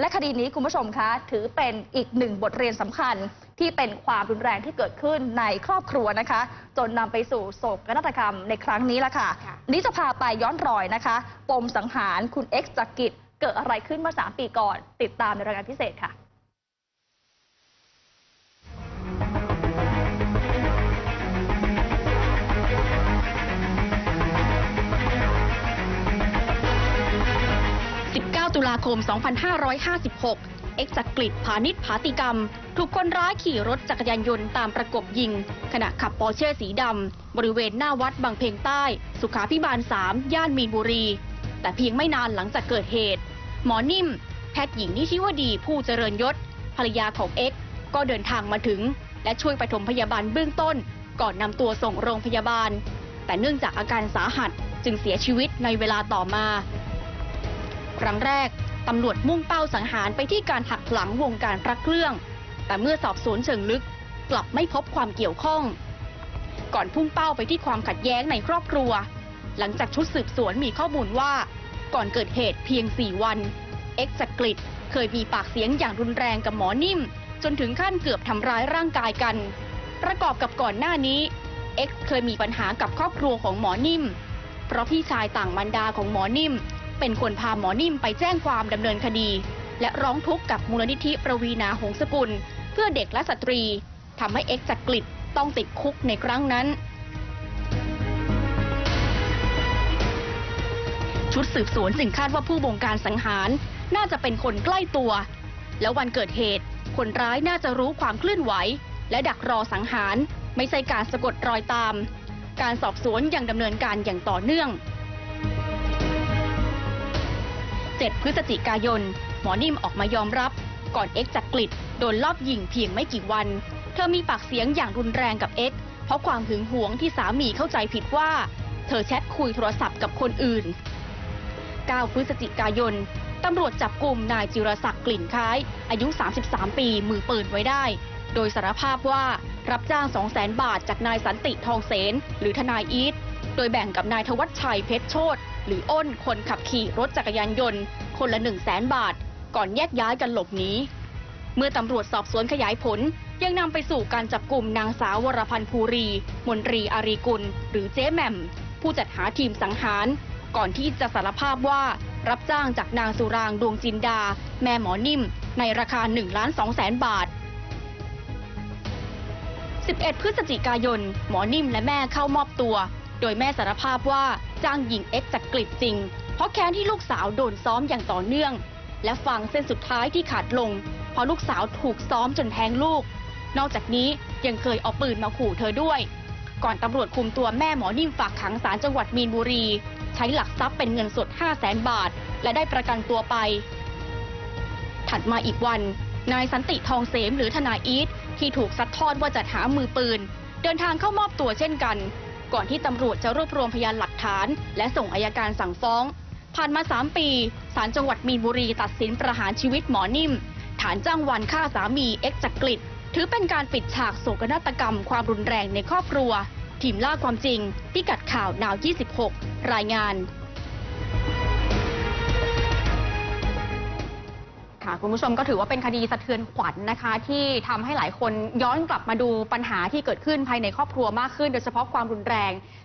และคดีนี้คุณผู้ชมคะ ถือเป็นอีกหนึ่งบทเรียนสำคัญ ที่เป็นความรุนแรงที่เกิดขึ้นในครอบครัวนะคะ จนนำไปสู่โศกนาฏกรรมในครั้งนี้ละค่ะค่ะ นี้จะพาไปย้อนรอยนะคะ ปมสังหารคุณเอ็กซ์จักริดเกิดอะไรขึ้นเมื่อ 3 ปีก่อน ติดตามในรายงานพิเศษค่ะ ลาคม 2556 เอ็กซ์จักริดพาณิชย์ผาติกรรม ถูกคนร้ายขี่รถจักรยานยนต์ตามประกบยิง ขณะขับปอร์เช่สีดำ บริเวณหน้าวัดบางเพลงใต้ สุขาพิบาล 3 ย่านมีนบุรี แต่เพียงไม่นานหลังจากเกิดเหตุ หมอนิ่ม แพทย์หญิงนิชิวดีผู้เจริญยศ ภรรยาของเอ็กซ์ก็เดินทางมาถึง และช่วยปฐมพยาบาลเบื้องต้น ก่อนนำตัวส่งโรงพยาบาล แต่เนื่องจากอาการสาหัสจึงเสียชีวิตในเวลาต่อมา ครั้งแรก ตำรวจมุ่งเป้าสังหารไปที่การหักหลังวงการพระเครื่อง แต่เมื่อสอบสวนเชิงลึก กลับไม่พบความเกี่ยวข้อง ก่อนพุ่งเป้าไปที่ความขัดแย้งในครอบครัว หลังจากชุดสืบสวนมีข้อมูลว่า ก่อนเกิดเหตุเพียง 4 วัน เอ็กซ์จักริดเคยมีปากเสียงอย่างรุนแรงกับหมอนิ่ม จนถึงขั้นเกือบทำร้ายร่างกายกัน ประกอบกับก่อนหน้านี้เอ็กซ์เคยมีปัญหากับครอบครัวของหมอนิ่ม เพราะพี่ชายต่างมารดาของหมอนิ่ม เป็นคนพาหมอนิ่มไปแจ้งความดำเนินคดี และร้องทุกข์กับมูลนิธิประวีนาหงสกุล เพื่อเด็กและสตรีทำให้เอ็กซ์จักริดต้องติดคุกในครั้งนั้น ชุดสืบสวนจึงคาดว่าผู้บงการสังหารน่าจะเป็นคนใกล้ตัว แล้ววันเกิดเหตุ คนร้ายน่าจะรู้ความเคลื่อนไหว และดักรอสังหาร ไม่ใช่การสะกดรอยตาม การสอบสวนยังดำเนินการอย่างต่อเนื่อง 7 พฤศจิกายน หมอนิ่มออกมายอมรับ ก่อนเอ็กจักริดโดนลอบยิงเพียงไม่กี่วัน เธอมีปากเสียงอย่างรุนแรงกับเอ็กเพราะความหึงหวงที่สามีเข้าใจผิดว่า เธอแชทคุยโทรศัพท์กับคนอื่น 9 พฤศจิกายนตำรวจจับกลุ่มนายจิรศักดิ์กลิ่นคล้าย อายุ 33 ปีมือปืนไว้ได้ โดยสารภาพว่ารับจ้าง 200,000 บาทจากนายสันติทองเสนหรือทนายอีท โดยแบ่งกับนายทวัชชัยเพชรโชตหรืออ้นคนขับขี่รถจักรยานยนต์ คนละ 1 0 0 0 0แบาท ก่อนแยกย้ายกันหลบหนีเมื่อตำรวจสอบสวนขยายผล ยังนำไปสู่การจับกลุ่มนางสาววรพันธ์ภูรี มนตรีอารีกุล หรือเจ๊แหม่ม ผู้จัดหาทีมสังหาร ก่อนที่จะสารภาพว่ารับจ้างจากนางสุรางดวงจินดา แม่หมอนิ่ม ในราคา1ล้าน2แสนบาท 11 พฤศจิกายน หมอนิ่มและแม่เข้ามอบตัว โดยแม่สารภาพว่าจ้างหญิงเอ็กซ์จักริดจริง เพราะแค้นที่ลูกสาวโดนซ้อมอย่างต่อเนื่อง และฟังเส้นสุดท้ายที่ขาดลง เพราะลูกสาวถูกซ้อมจนแท้งลูก นอกจากนี้ยังเคยเอาปืนมาขู่เธอด้วย ก่อนตำรวจคุมตัวแม่หมอนิ่มฝากขังศาลจังหวัดมีนบุรี ใช้หลักทรัพย์เป็นเงินสด 5 0 0แสนบาท และได้ประกันตัวไป ถัดมาอีกวัน นายสันติทองเสมหรือทนายอีทที่ถูกซัดทอดว่าจัดหามือปืน เดินทางเข้ามอบตัวเช่นกัน ก่อนที่ตำรวจจะรวบรวมพยานหลักฐาน และส่งอายการสั่งฟ้อง ผ่านมา 3 ปีศาลจังหวัดมีนบุรีตัดสินประหารชีวิตหมอนิ่ม ฐานจ้างวันฆ่าสามีเอ็กซ์จักริดถือเป็นการปิดฉากโศกนาฏกรรมความรุนแรงในครอบครัว ทีมล่าความจริงพิกัดข่าวนาว 26 รายงาน ค่ะคุณผู้ชมก็ถือว่าเป็นคดีสะเทือนขวัญนะคะ ที่ทำให้หลายคนย้อนกลับมาดูปัญหาที่เกิดขึ้นภายในครอบครัวมากขึ้น โดยเฉพาะความรุนแรง